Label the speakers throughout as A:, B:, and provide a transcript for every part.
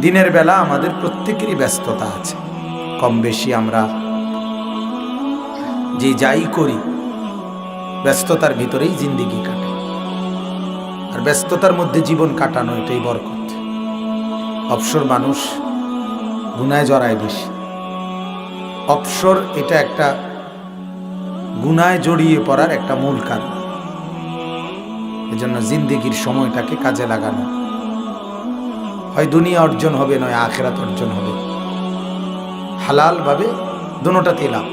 A: দিনের বেলা আমাদের প্রত্যেকেরই ব্যস্ততা আছে। কম বেশি আমরা যে যাই করি, ব্যস্ততার ভিতরেই জিন্দিগি কাটে। আর ব্যস্ততার মধ্যে জীবন কাটানো এটাই বরকত। অবসর মানুষ গুনায় জড়ায় বেশি। অবসর এটা একটা গুনায় জড়িয়ে পড়ার একটা মূল কারণ। এজন্য জিন্দিগির সময়টাকে কাজে লাগানো হয় দুনিয়া অর্জন হবে, নয় আখেরাত অর্জন হবে। হালালভাবে দুটাতেই লাভ।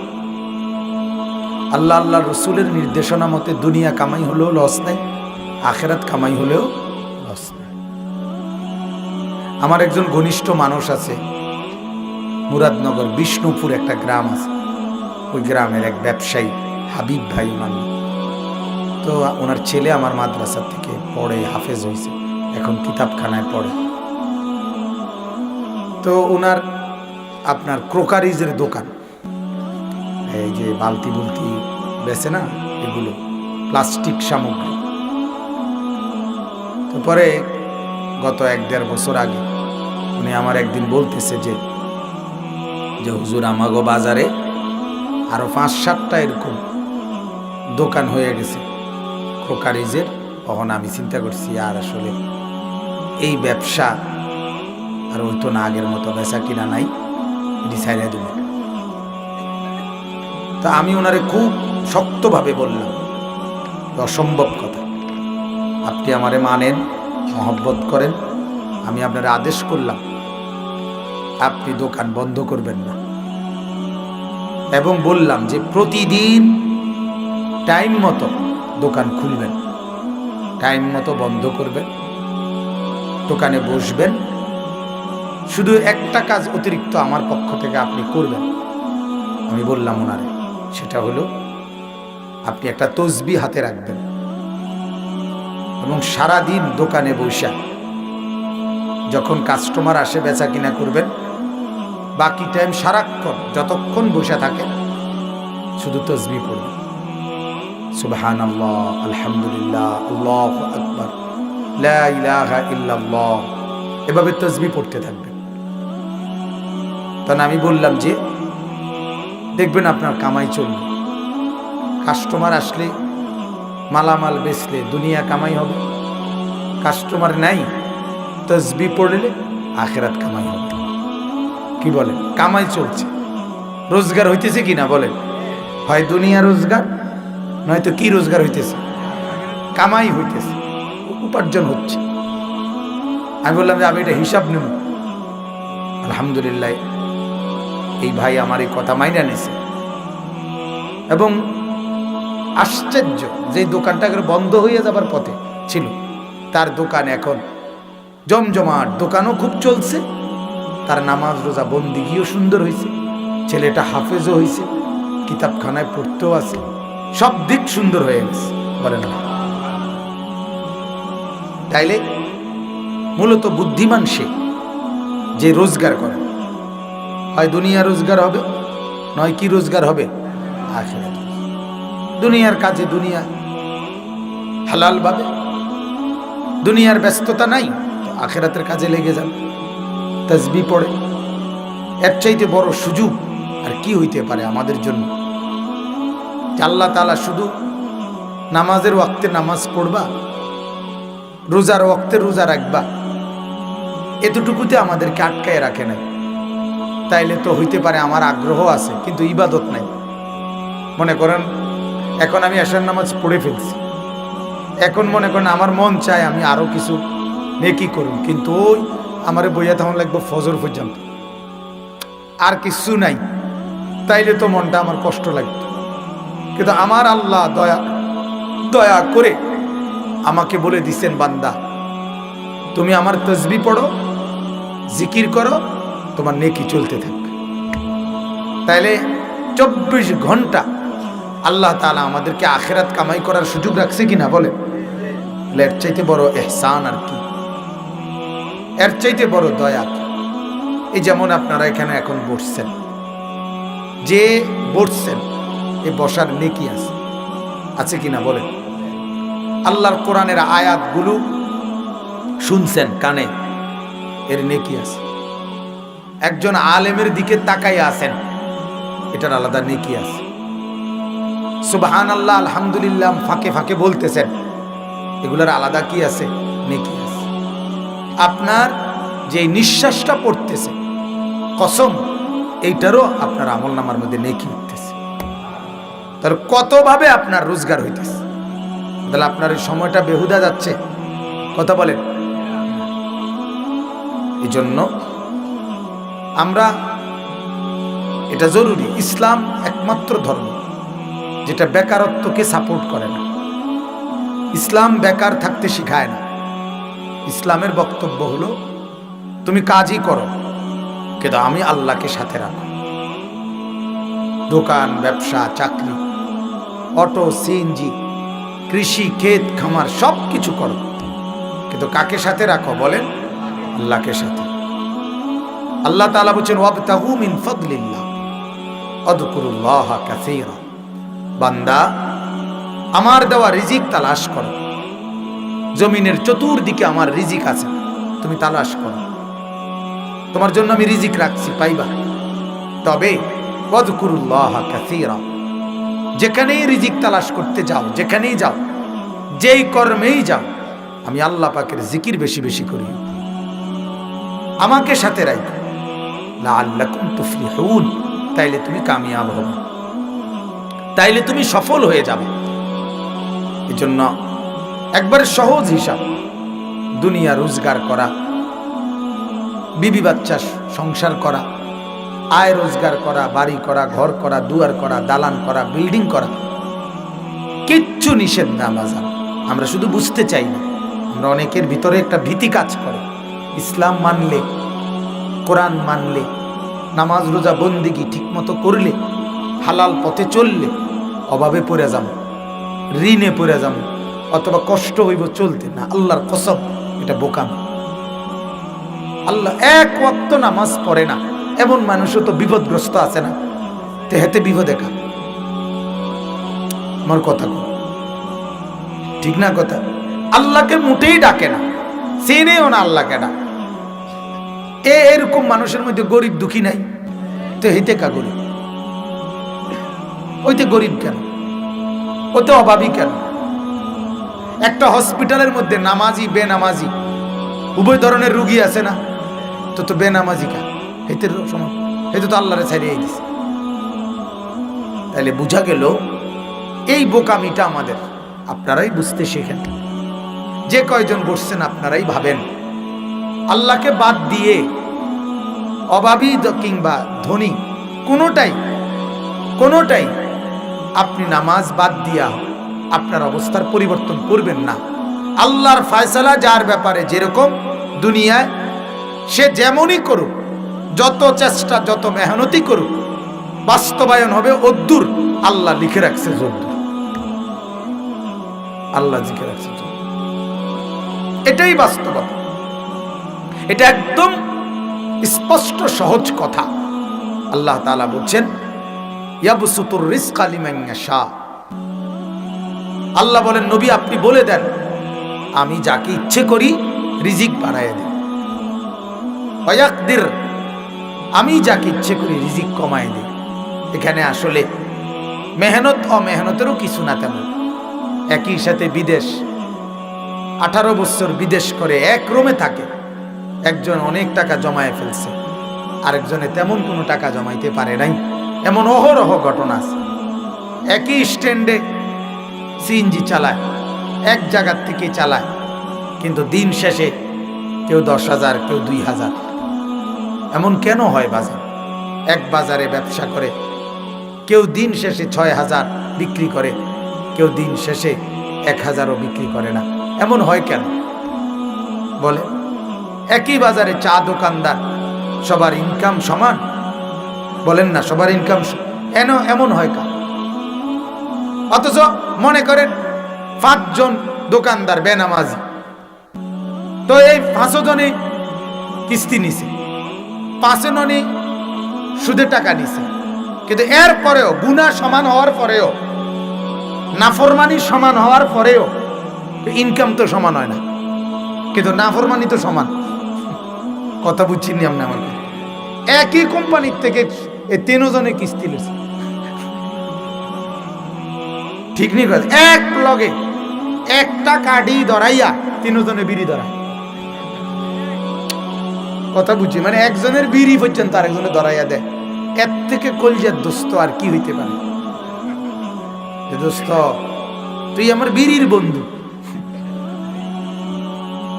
A: আল্লাহ আল্লাহ রসুলের নির্দেশনা মতে দুনিয়া কামাই হলেও লস নেই, আখেরাত কামাই হলেও লস নেই। আমার একজন ঘনিষ্ঠ মানুষ আছে, মুরাদনগর বিষ্ণুপুর একটা গ্রাম আছে। ওই গ্রামের এক ব্যবসায়ী, হাবিব ভাই ওনার তো ওনার ছেলে আমার মাদ্রাসা থেকে পড়ে, হাফেজ হয়েছে, এখন কিতাবখানায় পড়ে। তো ওনার আপনার ক্রোকারিজের দোকান। এই যে বালতি বুলতি বেছে না, এগুলো, প্লাস্টিক সামগ্রী। তো পরে গত এক দেড় বছর আগে উনি আমার একদিন বলতেছে যে যে হুজুর আমাগো বাজারে আরও পাঁচ সাতটা এরকম দোকান হয়ে গেছে ক্রোকারিজের। তখন আমি চিন্তা করছি, আর আসলে এই ব্যবসা আর ওই তো না আগের মতো বেচা কিনা নাই, এটি ছাইড়া দেব। তা আমি ওনারে খুব শক্তভাবে বললাম অসম্ভব কথা। আপনি আমারে মানেন, মহব্বত করেন, আমি আপনার আদেশ করলাম, আপনি দোকান বন্ধ করবেন না। এবং বললাম যে প্রতিদিন টাইম মতো দোকান খুলবেন, টাইম মতো বন্ধ করবেন, দোকানে বসবেন শুধু একটা কাজ অতিরিক্ত আমার পক্ষ থেকে আপনি করবেন। আমি বললাম ওনারে, সেটা হলো আপনি একটা তসবি হাতে রাখবেন এবং সারা দিন দোকানে বসা যখন কাস্টমার আসে বেচা কিনা করবেন, বাকি টাইম সারাক্ষণ যতক্ষণ বসে থাকেন শুধু তসবি পড়বেন। সুবহান আল্লাহ আলহামদুলিল্লাহ, আল্লাহ আকবর ইলাহা এভাবে তসবি পড়তে থাকবেন। তখন আমি বললাম যে, দেখবেন আপনার কামাই চলবে। কাস্টমার আসলে মালামাল বেচলে দুনিয়া কামাই হবে। কাস্টমার নাই, তসবি পড়লে আখেরাত কামাই হবে। কি বলেন? কামাই চলছে। রোজগার হইতেছে কি না বলেন? হয় দুনিয়া রোজগার, নয়তো কি রোজগার হইতেছে? কামাই হইতেছে, উপার্জন হচ্ছে। আমি বললাম যে, আমি এটা হিসাব নেব। আলহামদুলিল্লাহ এই ভাই আমার এই কথা মাইনা নিছে। এবং আশ্চর্য যে দোকানটা বন্ধ হয়ে যাবার পথে ছিল। তার দোকান এখন জমজমাট দোকানও খুব চলছে। তার নামাজ রোজা বন্দিগিও সুন্দর হয়েছে ছেলেটা হাফেজও হয়েছে কিতাবখানায় পড়তেও আছে। সব দিক সুন্দর হয়ে গেছে, বলেন তাইলে মূলত বুদ্ধিমান সে যে রোজগার করে। হয় দুনিয়া রোজগার হবে? নয় কি রোজগার হবে? দুনিয়ার কাজে দুনিয়া হালাল ভাবে দুনিয়ার ব্যস্ততা নাই আখেরাতের কাজে লেগে যান তসবি পড়ে। এর চাইতে বড় সুযোগ আর কি হইতে পারে আমাদের জন্য? আল্লাহ তালা শুধু নামাজের ওয়াক্তে নামাজ পড়বা, রোজার ওয়াক্তে রোজা রাখবা, এতটুকুতে আমাদেরকে আটকায় রাখে নাই। তাইলে তো হইতে পারে আমার আগ্রহ আছে, কিন্তু ইবাদত নাই। মনে করেন, এখন আমি আসার নামাজ পড়ে ফেলছি। এখন মনে করেন আমার মন চায় আমি আরও কিছু নেকি করুন, কিন্তু ওই আমারে বইয়া তখন লাগবে ফজর পর্যন্ত। আর কিছু নাই, তাইলে তো মনটা আমার কষ্ট লাগতো কিন্তু আমার আল্লাহ দয়া দয়া করে আমাকে বলে দিছেন বান্দা, তুমি আমার তসবি পড়ো, জিকির করো তোমার নেকি চলতে থাকবে তাইলে চব্বিশ ঘণ্টা আল্লাহ তালা আমাদেরকে আখেরাত কামাই করার সুযোগ রাখছে কিনা বলে এর চাইতে বড় এহসান আর কি? এর চাইতে বড় দয়া কি? এই যেমন আপনারা এখানে এখন বসছেন। যে বসছেন, এ বসার নেকি আছে। আছে কিনা বলেন? আল্লাহর কোরআনের আয়াতগুলো শুনছেন কানে, এর নেকি আছে। একজন আলেমের দিকে তাকাই আছেন। এটার আলাদা নেকি আছে। সুবহান আল্লাহ আলহামদুলিল্লাহ, ফাঁকে ফাঁকে বলতেছেন। এগুলার আলাদা কি আছে? নেকি আছে। আপনার যে নিঃশ্বাসটা পড়তেছে, কসম, এইটারও আপনার আমল নামার মধ্যে নেকি উঠতেছে। তার কতভাবে আপনার রোজগার হইতেছে? তাহলে আপনার এই সময়টা বেহুদা যাচ্ছে। কথা বলেন। এই জন্য আমরা, এটা জরুরি, ইসলাম একমাত্র ধর্ম, যেটা বেকারত্বকে সাপোর্ট করে না। ইসলাম বেকার থাকতে শিখায় না। ইসলামের বক্তব্য হলো, তুমি কাজই করো, কিন্তু আমি আল্লাহকে সাথে রাখো। দোকান, ব্যবসা, চাকরি, অটো সিএনজি কৃষি, ক্ষেত, খামার সব কিছু করো, কিন্তু কাকে সাথে রাখো বলেন? আল্লাহকে সাথে। আল্লাহ তাআলা বলছেন ওয়াবতাহু ফাদলিল্লাহ আযকুরুল্লাহ কাসীরা। বান্দা, আমার দেওয়া রিজিক তালাশ করো। জমিনের চতুর্দিকে আমার রিজিক আছে, তুমি তালাশ করো। তোমার জন্য আমি রিজিক রাখছি, পাইবা। তবে ওয়াযকুরুল্লাহ কাসীরা, যেখানেই রিজিক তালাশ করতে যাও, যেখানেই যাও, যেই কর্মেই যাও, আমি আল্লাহ পাকের জিকির বেশি বেশি করি। আমাকে সাথে রাখো। তাইলে তুমি কামিয়াব হবে তাইলে তুমি সফল হয়ে যাবে। এজন্য একবার সহজ হিসাব, দুনিয়া রোজগার করা, বিবি বাচ্চা সংসার করা, আয় রোজগার করা, বাড়ি করা, ঘর করা, দুয়ার করা, দালান করা, বিল্ডিং করা, কিচ্ছু নিষেধ না বাজার আমরা শুধু বুঝতে চাই না, আমরা অনেকের ভিতরে একটা ভীতি কাজ করে। ইসলাম মানলে কোরআন মানলে, নামাজ, রোজা, বন্দিগি ঠিকমতো করলে, হালাল পথে চললে অভাবে পড়ে যাম, ঋণে পড়ে যাম, অথবা কষ্ট হইব চলতে। না, আল্লাহর কসম, এটা বোকাম। আল্লাহ এক ওয়াক্ত নামাজ পড়ে না, এমন মানুষও তো বিপদগ্রস্ত আছে না। তে হেতে বিপদে কা আমার কথা। ঠিক না কথা? আল্লাহকে মোটেই ডাকে না, চেনেও না আল্লাহকে ডাক এ এরকম মানুষের মধ্যে গরিব দুঃখী নাই। তো হেতে কা গরিব ওইতে গরিব কেন? ওতে অভাবী কেন? একটা হসপিটালের মধ্যে নামাজি, বেনামাজি, উভয় ধরনের রুগী আছে না? তো তো বেনামাজি কা হেতে সময় হেতে তো আল্লাহরে ছাড়িয়ে দিছে। তাহলে বোঝা গেল, এই বোকামিটা আমাদের। আপনারাই বুঝতে শেখেন। যে কয়জন বসছেন আপনারাই ভাবেন। আল্লাহকে বাদ দিয়ে অভাবী কিংবা ধনী, কোনোটাই কোনোটাই আপনি নামাজ বাদ দিয়া আপনার অবস্থার পরিবর্তন করবেন না। আল্লাহর ফয়সালা যার ব্যাপারে যেরকম দুনিয়ায়, সে যেমনই করুক, যত চেষ্টা, যত মেহনতি করুক, বাস্তবায়ন হবে অদ্দুর। আল্লাহ লিখে রাখছে যদ্দুর। আল্লাহ লিখে রাখছে এটাই বাস্তবতা। এটা একদম স্পষ্ট সহজ কথা। আল্লাহ তাআলা বলছেন ইয়াশা আল্লাহ বলেন, নবী, আপনি বলে দেন, আমি যাকে ইচ্ছে করি রিজিক বাড়ায় দিই ওয়াকদির আমি যাকে ইচ্ছে করি রিজিক কমায় দিই এখানে আসলে মেহনত, অমেহনতেরও কিছু না তেমন। একই সাথে বিদেশ, আঠারো বছর বিদেশ করে এক রোমে থাকে। একজন অনেক টাকা জমায়ে ফেলছে। আরেকজনে তেমন কোনো টাকা জমাইতে পারে নাই। এমন অহরহ ঘটনা আছে। একই স্ট্যান্ডে সিএনজি চালায়, এক জায়গার থেকে চালায়, কিন্তু দিন শেষে কেউ দশ হাজার, কেউ দুই হাজার। এমন কেন হয় বাজার? এক বাজারে ব্যবসা করে, কেউ দিন শেষে ছয় হাজার বিক্রি করে, কেউ দিন শেষে এক হাজারও বিক্রি করে না। এমন হয় কেন? বলে একই বাজারে চা দোকানদার, সবার ইনকাম সমান। বলেন না, সবার ইনকাম এন এমন হয় কা অথচ মনে করেন, পাঁচজন দোকানদার বেনামাজি। তো এই পাঁচশো জনে কিস্তি নিছে। পাঁচশো জনে সুদে টাকা নিছে। কিন্তু এর পরেও গুণা সমান হওয়ার পরেও, নাফরমানি সমান হওয়ার পরেও ইনকাম তো সমান হয় না। কিন্তু নাফরমানি তো সমান। কথা বুঝছি নি আপনি আমার একই কোম্পানির থেকে এই তিনজনে কিস্তি লেছে। ঠিক নেই কথা? এক লগে একটা কাঠি ধরাইয়া তিনজনে বিড়ি ধরায়। কথা বুঝছি? মানে একজনের বিড়ি পর্যন্ত আরেকজনে ধরাইয়া দেয়। এর থেকে কলজার দোস্ত আর কি হইতে পারে? দোস্ত, তুই আমার বিড়ির বন্ধু।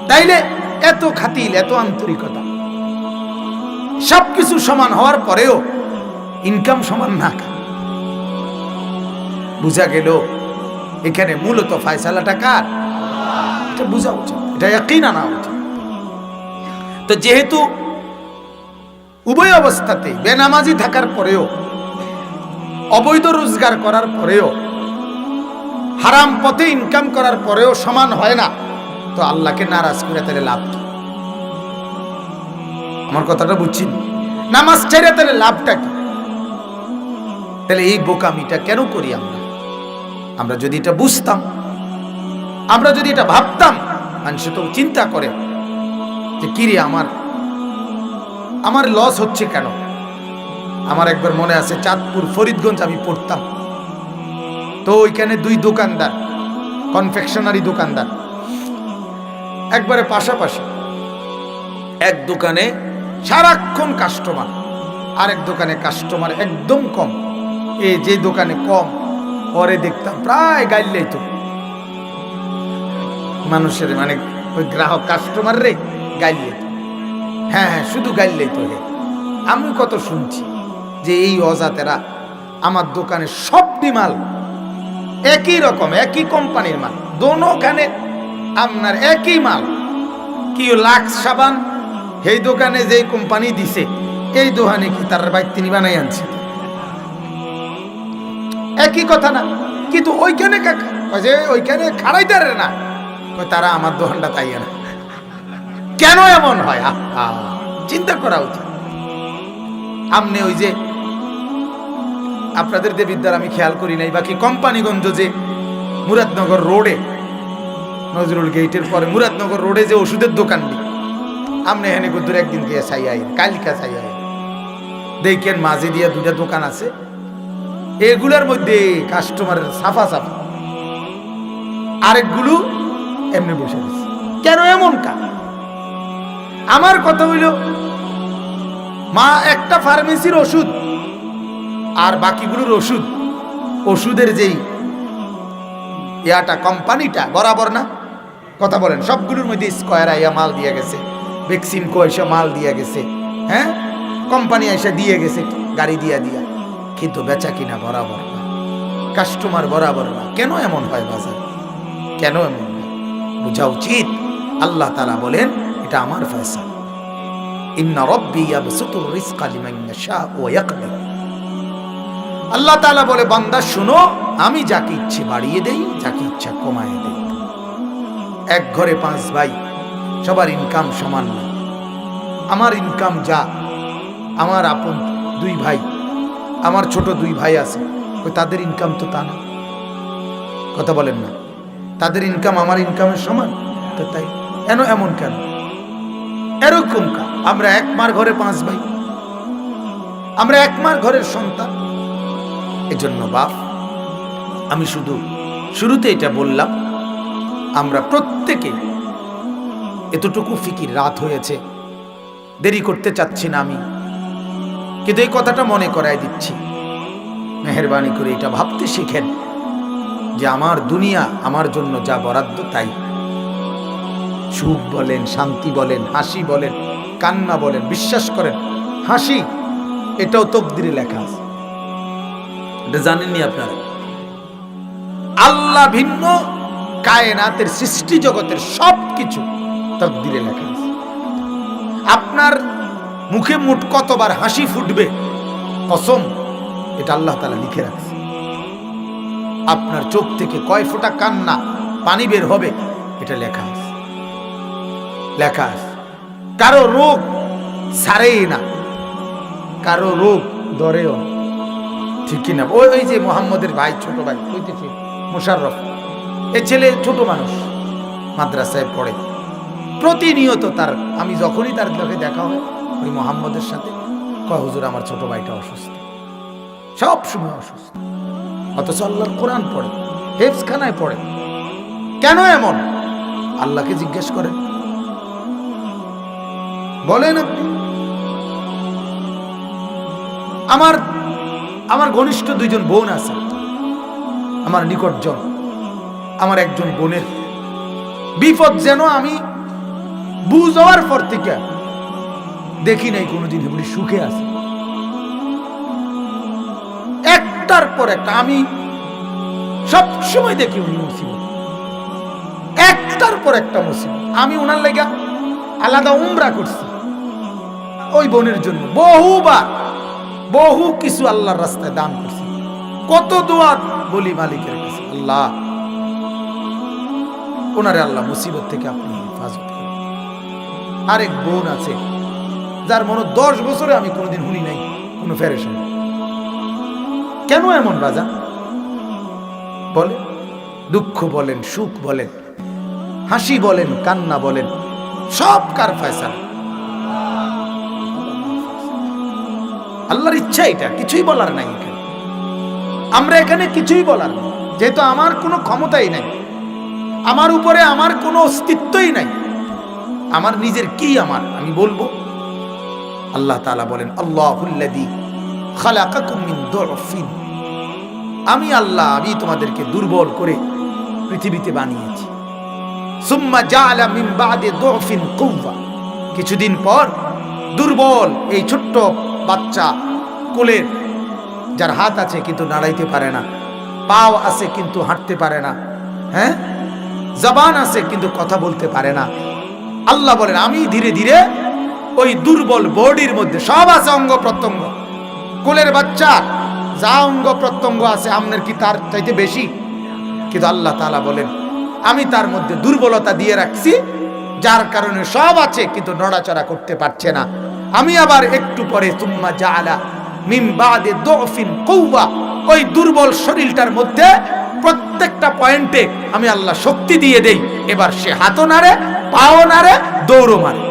A: তাইলে এত খাতিল, এত আন্তরিকতা। সবকিছু সমান হওয়ার পরেও ইনকাম সমান না। বুঝা গেল, এখানে মূলত ফায়সালাটা কার? এটা বোঝা উচিত, এটা একই আনা উচিত। তো যেহেতু উভয় অবস্থাতে বেনামাজি থাকার পরেও, অবৈধ রোজগার করার পরেও, হারাম পথে ইনকাম করার পরেও সমান হয় না, তো আল্লাহকে নারাজ করে তাহলে লাভ কি? আমার কথাটা বুঝছি নামাজ ছেড়ে তাহলে লাভটা কি? তাহলে এই বোকামিটা কেন করি আমরা? আমরা যদি এটা বুঝতাম, আমরা যদি এটা ভাবতাম, মানুষ তো চিন্তা করে যে কিরে আমার? আমার লস হচ্ছে কেন? আমার একবার মনে আছে চাঁদপুর, ফরিদগঞ্জ আমি পড়তাম। তো ওইখানে দুই দোকানদার কনফেকশনারি দোকানদার। একবারে পাশাপাশি এক দোকানে সারাক্ষণ কাস্টমার আরেক দোকানে কাস্টমার একদম কম। এ যে দোকানে কম, পরে দেখতাম প্রায় গাইলেই তো। মানুষের মানে ওই গ্রাহক কাস্টমার রে গাইলে হ্যাঁ হ্যাঁ শুধু গাইলেই তো হে। আমি কত শুনছি যে এই অজাতেরা আমার দোকানে সব মাল, একই রকম, একই কোম্পানির মাল, দোনোখানে আপনার একই মাল। কি লাক্স সাবান এই দোকানে যে কোম্পানি দিছে, এই দোকানে কি তার বাইক তিনি বানাই আনছে? একই কথা না, কিন্তু ওইখানে যে ওইখানে খাড়াই দাঁড়ে না। তারা আমার দোকানটা তাই না কেন এমন হয়? চিন্তা করা উচিত। আমনে ওই যে, আপনাদের দেবিদ্যার আমি খেয়াল করি নাই, বাকি কোম্পানিগঞ্জ যে মুরাদনগর রোডে, নজরুল গেটের পরে মুরাদনগর রোডে যে ওষুধের দোকানটি আমনে এখানে গুদুর একদিন গিয়ে চাই আই কালকা চাই আই দেখেন মাঝে দিয়া দুটা দোকান আছে। এগুলার মধ্যে কাস্টমারের সাফা সাফা। আরেকগুলো এমনি বসে রয়েছে কেন এমন কা? আমার কথা হইল, মা একটা ফার্মেসির ওষুধ আর বাকিগুলোর ওষুধ। ওষুধের যেই ইয়াটা কোম্পানিটা বরাবর না? কথা বলেন, সবগুলোর মধ্যে স্কোয়ার আইয়া মাল দিয়ে গেছে। ভ্যাকসিন এসে মাল দিয়ে গেছে হ্যাঁ? কোম্পানি এসে দিয়ে গেছে, গাড়ি দিয়া দিয়া। কিন্তু বেচা কিনা বরাবর না। কাস্টমার বরাবর না। কেন এমন হয় বাজার? কেন এমন হয়? বোঝা উচিত? আল্লাহ তালা বলেন, এটা আমার ফয়সা ইন্না রব্বি ইয়াবসুতুর রিজকা লিমান ইয়াশা ওয়া ইয়াকদির। আল্লাহ তাআলা বলে, বান্দা, শুনো, আমি যাকে ইচ্ছে বাড়িয়ে দেই, যাকে ইচ্ছা কমায় দেই। এক ঘরে পাঁচ ভাই। সবার ইনকাম সমান না। আমার ইনকাম যা, আমার আপন দুই ভাই, আমার ছোট দুই ভাই আছে, ওই তাদের ইনকাম তো তা না। কথা বলেন না। তাদের ইনকাম আমার ইনকামের সমান? তো তাই, কেন এমন কেন? এরকম কা আমরা এক মার ঘরে পাঁচ ভাই। আমরা এক মার ঘরের সন্তান। এজন্য বাপ, আমি শুধু শুরুতে এটা বললাম, আমরা প্রত্যেকে এতটুকু ফিকির রাত হয়েছে। দেরি করতে চাচ্ছি না আমি। কিন্তু এই কথাটা মনে করাই দিচ্ছি। মেহরবানি করে এটা ভাবতে শিখেন যে আমার দুনিয়া আমার জন্য যা বরাদ্দ তাই। সুখ বলেন, শান্তি বলেন, হাসি বলেন, কান্না বলেন, বিশ্বাস করেন, হাসি, এটাও তকদিরে লেখা এটা জানেননি আপনারা? আল্লাহ ভিন্ন, কায়নাতের সৃষ্টি জগতের সব কিছু তকদিরে লেখা আছে। আপনার মুখে মুঠ কতবার হাসি ফুটবে? কসম, এটা আল্লাহ তালা লিখে রাখছে। আপনার চোখ থেকে কয় ফোঁটা কান্না, পানি বের হবে, এটা লেখা আছে। লেখা আছে, কারও রোগ সারেই না, কারও রোগ ধরেও ঠিক কিনা? ওই ওই যে মোহাম্মদের ভাই, ছোট ভাই, কইতেছে, মোশাররফ। এই ছেলে ছোট মানুষ, মাদ্রাসায় পড়ে। প্রতিনিয়ত তার, আমি যখনই তার চোখে দেখা হয়, ওই মোহাম্মদের সাথে, কয়, হুজুর, আমার ছোট ভাইটা অসুস্থ। সব সময় অসুস্থ। অথচ আল্লাহর কোরআন পড়ে হেফসখানায় পড়ে। কেন এমন? আল্লাহকে জিজ্ঞেস করেন। বলেন আপনি, আমার আমার ঘনিষ্ঠ দুইজন বোন আছে। আমার নিকটজন, আমার একজন বোনের। বিপদ যেন আমি বুঝ হওয়ার পর থেকে দেখি নাই কোনোদিন এগুলি সুখে আছে। একটার পর একটা আমি সবসময় দেখি উনি মুসিবত। একটার পর একটা মুসিবত। আমি ওনার লেগা আলাদা উমরা করছি। ওই বোনের জন্য বহুবার, বহু কিছু আল্লাহর রাস্তায় দান করছি। কত দোয়া বলি মালিকের কাছে, আল্লাহ ওনারে আল্লাহ মুসিবত থেকে আপনি হেফাজত আরেক বোন আছে, যার মনে দশ বছরে আমি কোনোদিন শুনি নাই, কোনো ফেরেশন কেন এমন রাজা? বলে, দুঃখ বলেন, সুখ বলেন, হাসি বলেন, কান্না বলেন, সব কার ফয়সালা। আল্লাহর ইচ্ছা এটা, কিছুই বলার নাই এখানে। আমরা এখানে কিছুই বলার নেই, যেহেতু আমার কোনো ক্ষমতাই নাই, আমার উপরে আমার কোনো অস্তিত্বই নাই। আমার নিজের কি আমার? আমি বলব। আল্লাহ তালা বলেন দুরফিন। আমি আল্লাহ, আমি তোমাদেরকে দুর্বল করে পৃথিবীতে বানিয়েছি। সুম্মা বাদি কিছুদিন পর দুর্বল এই ছোট্ট বাচ্চা কোলের, যার হাত আছে কিন্তু নাড়াইতে পারে না, পাও আছে কিন্তু হাঁটতে পারে না হ্যাঁ? জবান আছে কিন্তু কথা বলতে পারে না আল্লাহ বলেন, আমি ধীরে ধীরে ওই দুর্বল বডির মধ্যে, সব আছে অঙ্গ প্রত্যঙ্গ। কোলের বাচ্চা, যা অঙ্গ প্রত্যঙ্গ আছে আপনার কি তার চাইতে বেশি? কিন্তু আল্লাহ তালা বলেন, আমি তার মধ্যে দুর্বলতা দিয়ে রাখছি, যার কারণে সব আছে, কিন্তু নড়াচড়া করতে পারছে না। আমি আবার একটু পরে তুম্মা জাআলা মিন বাদে দুফিন কওয়া, ওই দুর্বল শরীরটার মধ্যে প্রত্যেকটা পয়েন্টে আমি আল্লাহ শক্তি দিয়ে দেই। এবার সে হাতও নাড়ে পাও নাড়ে দৌড়ও মারে।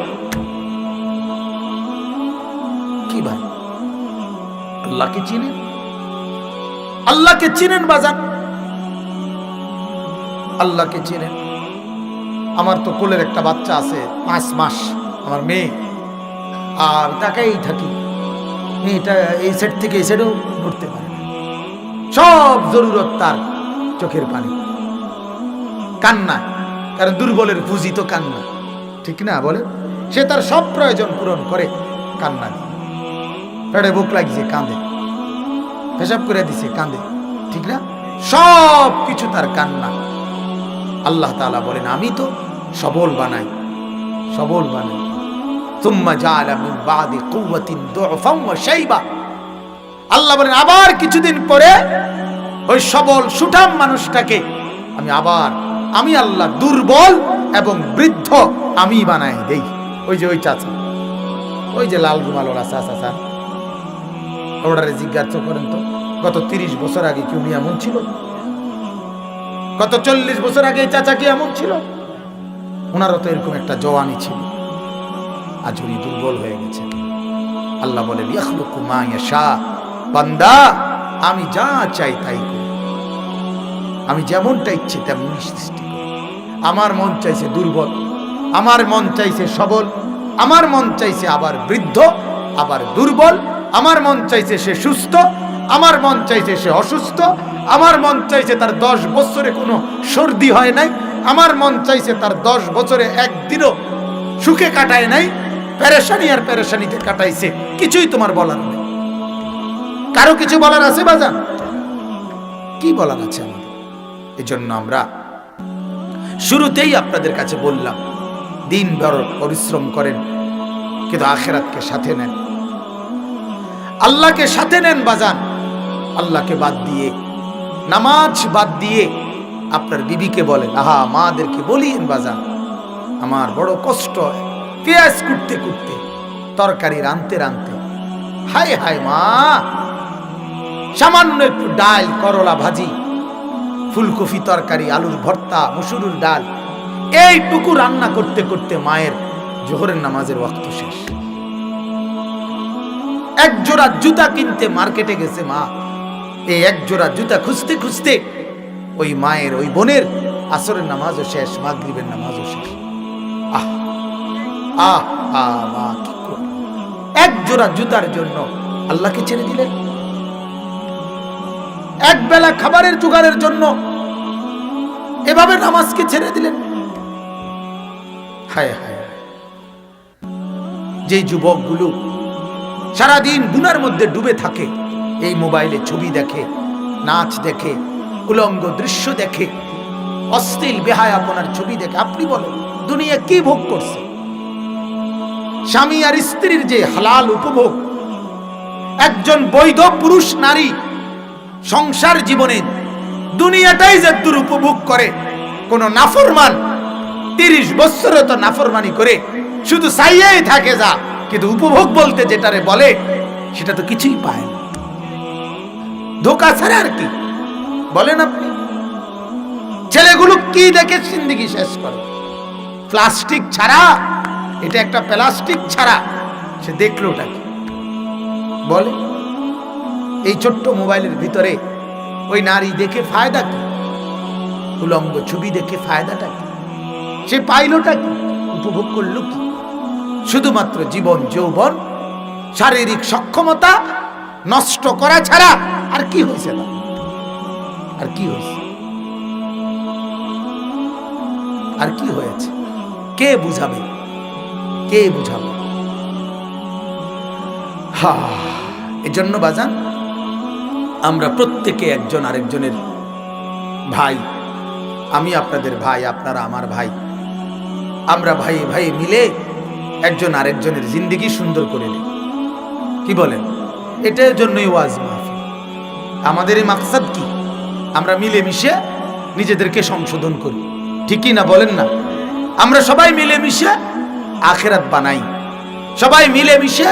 A: কি ভাই? আল্লাহকে চিনেন? আল্লাহকে চিনেন বাজান। আল্লাহকে চিনেন। আমার তো কোলের একটা বাচ্চা আছে, পাঁচ মাস, আমার মেয়ে। আর তাকেই থাকি। মেয়েটা এই সেট থেকে এই সেটেও নড়তে পারে। সব জরুরত তার চোখের পানি। কান্না কারণ দুর্বলের পুঁজি তো কান্না। ঠিক না, বলে? সে তার সব প্রয়োজন পূরণ করে কান্না। পেটে বুক লাগছে কাঁদে। পেশাব করে দিছে, কাঁদে। ঠিক না? সব কিছু তার কান্না। আল্লাহ তাআলা বলেন, আমি তো সবল বানাই সবল বানাই। তুম্মা জাআলা মিন বাদি কুওয়াতিন দুফাম ওয়া শাইবা। আল্লাহ বলেন, আবার কিছুদিন পরে ওই সবল সুঠাম মানুষটাকে আমি আবার আমি আল্লাহ দুর্বল এবং বৃদ্ধ আমি বানাই দেই। ওই যে ওই চাচা, ওই যে লাল রুমালোলা চাচা স্যার ওনারে জিজ্ঞাসা করেন তো, গত তিরিশ বছর আগে কি উনি এমন ছিল? গত চল্লিশ বছর আগে চাচা কি এমন ছিল? ওনারও তো এরকম একটা জওয়ানি ছিল। আজ উনি দুর্বল হয়ে গেছে আল্লাহ ইয়াশা, বান্দা, আমি যা চাই তাই করি। আমি যেমনটা ইচ্ছে তেমন সৃষ্টি আমার মন চাইছে দুর্বল, আমার মন চাইছে সবল, আমার মন চাইছে আবার বৃদ্ধ, আবার দুর্বল, আমার মন চাইছে সে সুস্থ, আমার মন চাইছে সে অসুস্থ, আমার মন চাইছে তার দশ বছরে কোনো সর্দি হয় নাই, আমার মন চাইছে তার দশ বছরে একদিনও সুখে কাটায় নাই প্যারেশানি আর প্যারেশানিতে কাটাইছে, কিছুই তোমার বলার নেই। কারও কিছু বলার আছে বাজান? কি বলার আছে আমাদের? এজন্য আমরা শুরুতেই আপনাদের কাছে বললাম, দিন ভর পরিশ্রম করেন, কিন্তু আখেরাতকে সাথে নেন। আল্লাহকে সাথে নেন বাজান। আল্লাহকে বাদ দিয়ে, নামাজ বাদ দিয়ে আপনার বিবিকে বলেন, আহা, মাদেরকে বলিয়েন বাজান, আমার বড় কষ্ট, পেঁয়াজ কুটতে কুটতে তরকারি রানতে রানতে হায় হায় মা, সামান্য একটু ডাল, করলা ভাজি ফুলকপি তরকারি, আলুর ভর্তা, মুসুরুর ডাল, এইটুকু রান্না করতে করতে মায়ের জোহরের নামাজের ওয়াক্ত শেষ। এক জোড়া জুতা কিনতে মার্কেটে গেছে মা। এই এক জোড়া জুতা খুঁজতে খুঁজতে ওই মায়ের, ওই বোনের আসরের নামাজও শেষ, মাগরিবের নামাজও শেষ। আহ আহ আহ, মা এক জোড়া জুতার জন্য আল্লাহকে ছেড়ে দিলেন? এক বেলা খাবারের জোগাড়ের জন্য এভাবে নামাজকে ছেড়ে দিলেন হায় হায়। যে যুবকগুলো সারাদিন গুনার মধ্যে ডুবে থাকে, এই মোবাইলে ছবি দেখে, নাচ দেখে, উলঙ্গ দৃশ্য দেখে, অশ্লীল বেহায় আপনার ছবি দেখে, আপনি বলেন, দুনিয়া কি ভোগ করছে স্বামী আর স্ত্রীর যে হালাল উপভোগ, একজন বৈধ পুরুষ নারী সংসার জীবনে দুনিয়াটাই যদ্দূর উপভোগ করে, কোন নাফরমান তিরিশ বছরে তো নাফরমানি করে শুধু চাইয়াই থাকে যা, কিন্তু উপভোগ বলতে যেটারে বলে, সেটা তো কিছুই পায় না। ধোকা ছাড়া আর কি? বলেন আপনি। ছেলেগুলো কি দেখে জিন্দিগি শেষ করে? প্লাস্টিক ছাড়া, এটা একটা প্লাস্টিক ছাড়া, সে দেখলোটা কি? বলে। এই ছোট্ট মোবাইলের ভিতরে ওই নারী দেখে ফায়দা কি? উলঙ্গ ছবি দেখে ফায়দাটা কি? সে পাইলটা কি? উপভোগ করল কি? শুধুমাত্র জীবন, যৌবন, শারীরিক সক্ষমতা নষ্ট করা ছাড়া আর কি হয়েছে না? আর কি হয়েছে? আর কি হয়েছে? কে বুঝাবে? কে বুঝাবে? হা, এজন্য বাজান আমরা প্রত্যেকে একজন আরেকজনের ভাই। আমি আপনাদের ভাই, আপনারা আমার ভাই। আমরা ভাই ভাই মিলে একজন আরেকজনের জিন্দিগি সুন্দর করে নিই। কি বলেন? এটার জন্যই ওয়াজ মাহফিল। আমাদের এই মাকসাদ কি? আমরা মিলেমিশে নিজেদেরকে সংশোধন করি। ঠিকই না বলেন না? আমরা সবাই মিলেমিশে আখেরাত বানাই। সবাই মিলেমিশে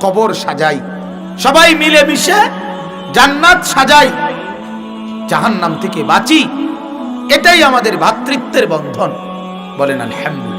A: কবর সাজাই। সবাই মিলেমিশে জান্নাত সাজাই জাহান্নাম থেকে বাঁচি এটাই আমাদের ভাতৃত্বের বন্ধন। বলেন আলহামদুলিল্লাহ।